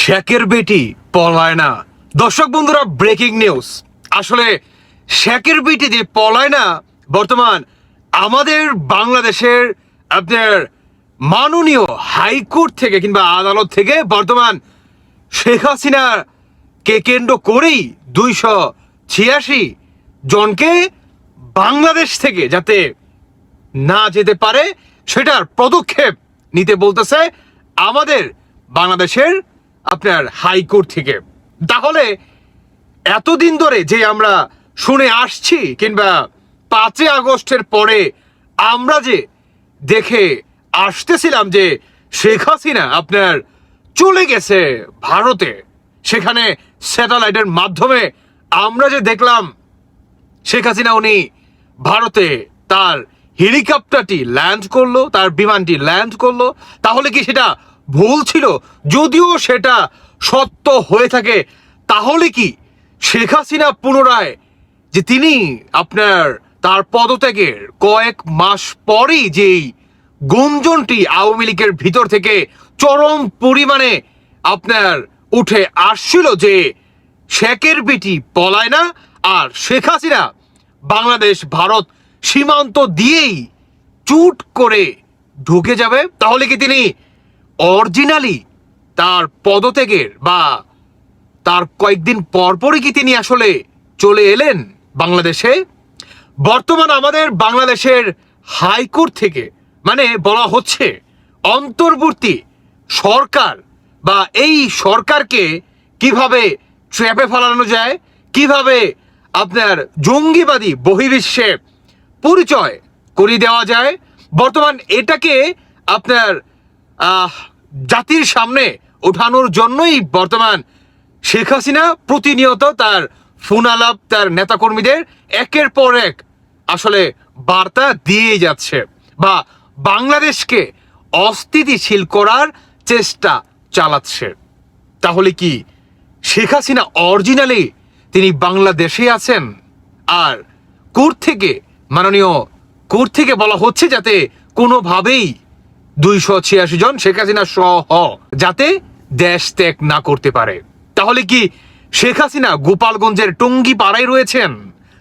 শেকের বেটি পলায় না। দর্শক বন্ধুরা ব্রেকিং নিউজ আসলে শেকের বেটি যে পলায় না, বর্তমান আমাদের বাংলাদেশের আপনার মাননীয় হাইকোর্ট থেকে কিংবা আদালত থেকে বর্তমান শেখ হাসিনা কে কেন্দ্র করেই দুইশো ছিয়াশি জনকে বাংলাদেশ থেকে যাতে না যেতে পারে, সেটার পদক্ষেপ নিতে বলতেছে আমাদের বাংলাদেশের আপনার হাইকোর্ট থেকে। তাহলে এতদিন ধরে যে আমরা শুনে আসছি কিংবা পাঁচই আগস্টের পরে আমরা যে দেখে আসতেছিলাম যে শেখ হাসিনা আপনার চলে গেছে ভারতে, সেখানে স্যাটেলাইটের মাধ্যমে আমরা যে দেখলাম শেখ হাসিনা উনি ভারতে তার হেলিকপ্টারটি ল্যান্ড করল, তার বিমানটি ল্যান্ড করল, তাহলে কি সেটা ভুল ছিল, যদিও সেটা সত্য হয়ে থাকে, তাহলে কি শেখ হাসিনা পুনরায়, যে তিনি আপনার তার পদত্যাগের কয়েক মাস পরেই যেই গুঞ্জনটি আওয়ামী লীগের ভিতর থেকে চরম পরিমাণে আপনার উঠে আসছিল যে শেখের বেটি পলায় না আর শেখ হাসিনা বাংলাদেশ, ভারত সীমান্ত দিয়েই চুট করে ঢুকে যাবে, তাহলে কি তিনি অরিজিনালি তার পদত্যাগের বা তার কয়েকদিন পরপরই কি তিনি আসলে চলে এলেন বাংলাদেশে? বর্তমান আমাদের বাংলাদেশের হাইকোর্ট থেকে মানে বলা হচ্ছে অন্তর্বর্তী সরকার বা এই সরকারকে কীভাবে ট্র্যাপে ফেলানো যায়, কীভাবে আপনার জঙ্গিবাদী বহির্বিশ্বে পরিচয় করিয়ে দেওয়া যায়, বর্তমান এটাকে আপনার জাতির সামনে ওঠানোর জন্যই বর্তমান শেখ হাসিনা প্রতিনিয়ত তার ফোন আলাপ, তার নেতাকর্মীদের একের পর এক আসলে বার্তা দিয়ে যাচ্ছে বা বাংলাদেশকে অস্থিতিশীল করার চেষ্টা চালাচ্ছে। তাহলে কি শেখ হাসিনা অরিজিনালি তিনি বাংলাদেশে আছেন? আর কোর্ট থেকে, মাননীয় কোর্ট থেকে বলা হচ্ছে যাতে কোনোভাবেই দুইশো ছিয়াশি জন শেখ হাসিনা সহ যাতে দেশ ত্যাগ না করতে পারে। তাহলে কি শেখ হাসিনা গোপালগঞ্জের টঙ্গি পাড়ায় রয়েছেন?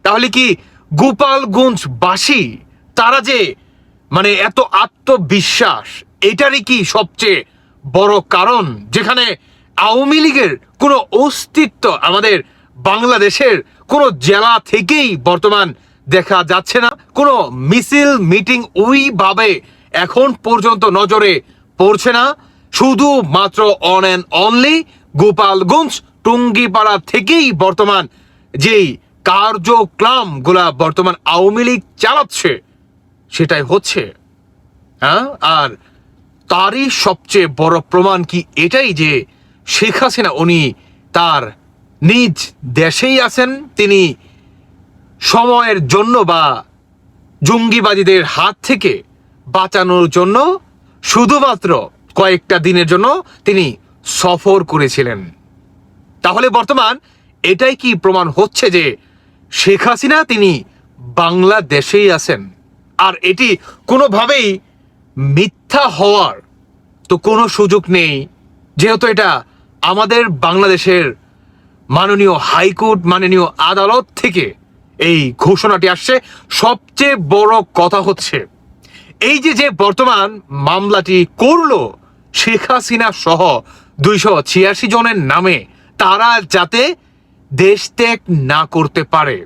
তাহলে কি গোপালগঞ্জবাসী তারা যে মানে এত আত্মবিশ্বাস, এটারই কি সবচেয়ে বড় কারণ? যেখানে আওয়ামী লীগের কোনো অস্তিত্ব আমাদের বাংলাদেশের কোনো জেলা থেকেই বর্তমান দেখা যাচ্ছে না। কোনো মিছিল, মিটিং ওইভাবে এখন পর্যন্ত নজরে পড়ছে না। শুধুমাত্র one and only Gopalganj, Tungipara থেকেই বর্তমান যেই কার্যক্রমগুলা বর্তমান আওয়ামী লীগ চালাচ্ছে, সেটাই হচ্ছে। হ্যাঁ? আর তারই সবচেয়ে বড় প্রমাণ কি এটাই যে শেখ হাসিনা, উনি তার নিজ দেশেই আছেন, তিনি সময়ের জন্য বা জঙ্গিবাদীদের হাত থেকে বাঁচানোর জন্য শুধুমাত্র কয়েকটা দিনের জন্য তিনি সফর করেছিলেন। তাহলে বর্তমান এটাই কি প্রমাণ হচ্ছে যে শেখ হাসিনা তিনি বাংলাদেশেই আছেন? আর এটি কোনোভাবেই মিথ্যা হওয়ার তো কোনো সুযোগ নেই, যেহেতু এটা আমাদের বাংলাদেশের মাননীয় হাইকোর্ট, মাননীয় আদালত থেকে এই ঘোষণাটি আসছে। সবচেয়ে বড় কথা হচ্ছে এই যে যে বর্তমান মামলাটি করল, শেখ হাসিনা সহ দুইশো ছিয়াশি জনের নামে, তারা যাতে দেশ ত্যাগ না করতে পারে।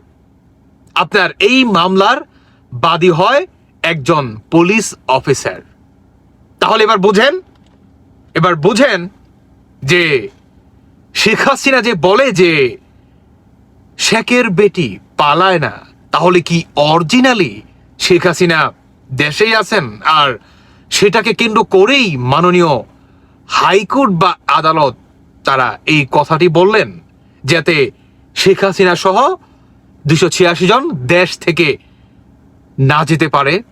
আপনার এই মামলার বাদী হয় একজন পুলিশ অফিসার। তাহলে এবার বুঝেন এবার বুঝেন যে শেখ হাসিনা যে বলে যে শেখের বেটি পালায় না, তাহলে কি অরিজিনালি শেখ হাসিনা দেশেই আছেন আর সেটাকে কেন্দ্র করেই মাননীয় হাইকোর্ট বা আদালত তারা এই কথাটি বললেন, যাতে শেখ হাসিনা সহ দুশো ছিয়াশি জন দেশ থেকে না যেতে পারে।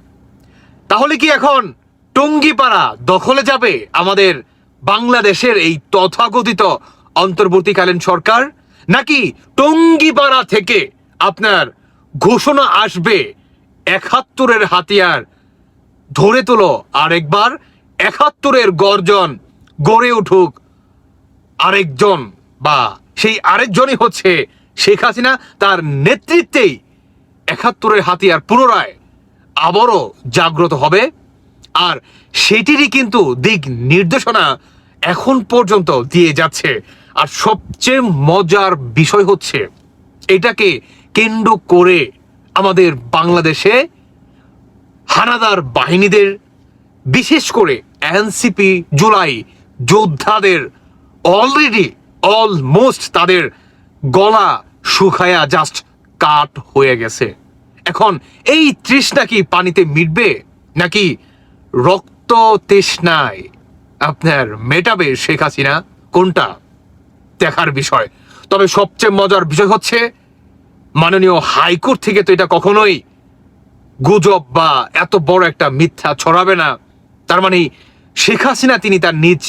তাহলে কি এখন টঙ্গিপাড়া দখলে যাবে আমাদের বাংলাদেশের এই তথাকথিত অন্তর্বর্তীকালীন সরকার? নাকি টঙ্গিপাড়া থেকে আপনার ঘোষণা আসবে একাত্তরের হাতিয়ার ধরে তোলো। আরেকবার একাত্তরের গর্জন গড়ে উঠুক আরেকজন বা সেই আরেকজনই হচ্ছে শেখ হাসিনা। তার নেতৃত্বেই একাত্তরের হাতিয়ার পুনরায় আবারও জাগ্রত হবে। আর সেটিরই কিন্তু দিক নির্দেশনা এখন পর্যন্ত দিয়ে যাচ্ছে। আর সবচেয়ে মজার বিষয় হচ্ছে, এটাকে কেন্দ্র করে আমাদের বাংলাদেশে হানাদার বাহিনীদের, বিশেষ করে এনসিপি জুলাই যোদ্ধাদের অলরেডি অলমোস্ট তাদের গলা শুকায়া জাস্ট কাট হয়ে গেছে। এখন এই তৃষ্ণা কি পানিতে মিটবে, নাকি রক্ত তৃষ্ণায় আপনার মেটাবে শেখ হাসিনা? কোনটা? দেখার বিষয়। তবে সবচেয়ে মজার বিষয় হচ্ছে, মাননীয় হাইকোর্ট থেকে তো এটা কখনোই গুজব বা এত বড় একটা মিথ্যা ছড়াবে না। তার মানে শেখ হাসিনা তিনি তার নিজ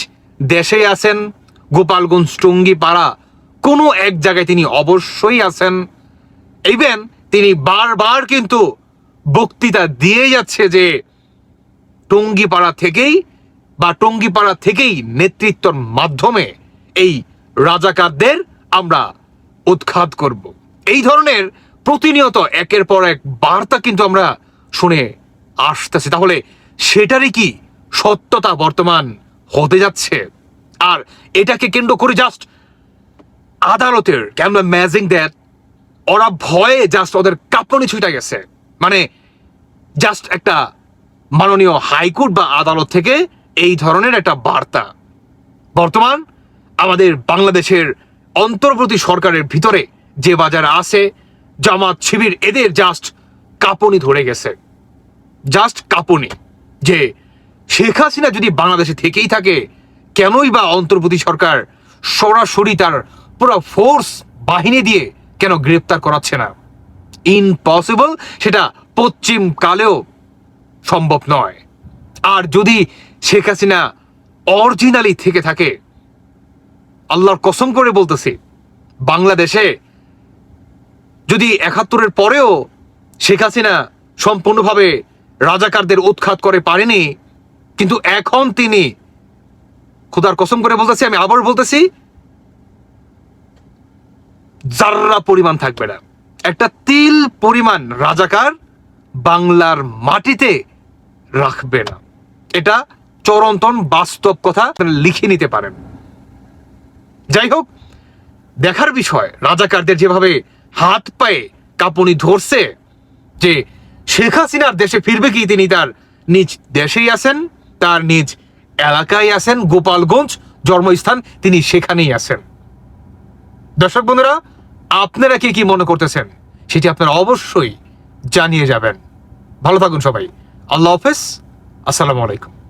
দেশে আছেন, গোপালগঞ্জ টঙ্গি পাড়া কোনো এক জায়গায় তিনি অবশ্যই আছেন। ইভেন তিনি বারবার কিন্তু বক্তৃতা দিয়ে যাচ্ছে যে টঙ্গিপাড়া থেকেই বা টঙ্গিপাড়া থেকেই নেতৃত্বর মাধ্যমে এই রাজাকারদের আমরা উৎখাত করব। এই ধরনের প্রতিনিয়ত একের পর এক বার্তা কিন্তু আমরা শুনে আসতেছি। তাহলে সেটারই কি সত্যতা বর্তমান হতে যাচ্ছে? আর এটাকে কেন্দ্র করে জাস্ট আদালতের ক্যামেরা ম্যাজিং দ্যাট ওরা ভয়ে জাস্ট ওদের কাঁপনি ছুটে গেছে। মানে জাস্ট একটা মাননীয় হাইকোর্ট বা আদালত থেকে এই ধরনের একটা বার্তা। বর্তমান আমাদের বাংলাদেশের অন্তর্বর্তী সরকারের ভিতরে যে বাজার আছে জামাত শিবির এদের জাস্ট কাঁপনি ধরে গেছে। জাস্ট কাঁপনি। যে শেখ হাসিনা যদি বাংলাদেশে থেকেই থাকে, কেনই বা অন্তর্বর্তী সরকার সরাসরি তার পুরো ফোর্স বাহিনী দিয়ে কেন গ্রেপ্তার করাচ্ছে না? ইম্পসিবল সেটা পশ্চিম কালেও সম্ভব নয়। আর যদি শেখ হাসিনা অরিজিনালি থেকে থাকে, আল্লাহর কসম করে বলতেছি, বাংলাদেশে যদি একাত্তরের পরেও শেখ হাসিনা সম্পূর্ণভাবে রাজাকারদের উৎখাত করে পারেনি, কিন্তু এখন তিনি, খুদার কসম করে বলতেছি, আমি আবার বলতেছি জাররা পরিমাণ থাকবে না। একটা তিল পরিমাণ রাজাকার বাংলার মাটিতে রাখবে না। এটা চরন্তন বাস্তব কথা লিখে নিতে পারেন। যাই হোক, দেখার বিষয়, রাজাকারদের যেভাবে হাত পায়ে কাঁপুনি ধরছে যে শেখ হাসিনার দেশে ফিরবে কি তিনি তার নিজ দেশেই আছেন, তার নিজ এলাকায় আছেন, গোপালগঞ্জ জন্মস্থান তিনি সেখানেই আছেন। দর্শক বন্ধুরা, আপনারা কি কি মনে করতেছেন? সেটি আপনারা অবশ্যই জানিয়ে যাবেন। ভালো থাকুন সবাই। আল্লাহ হাফেজ। আসসালামু আলাইকুম।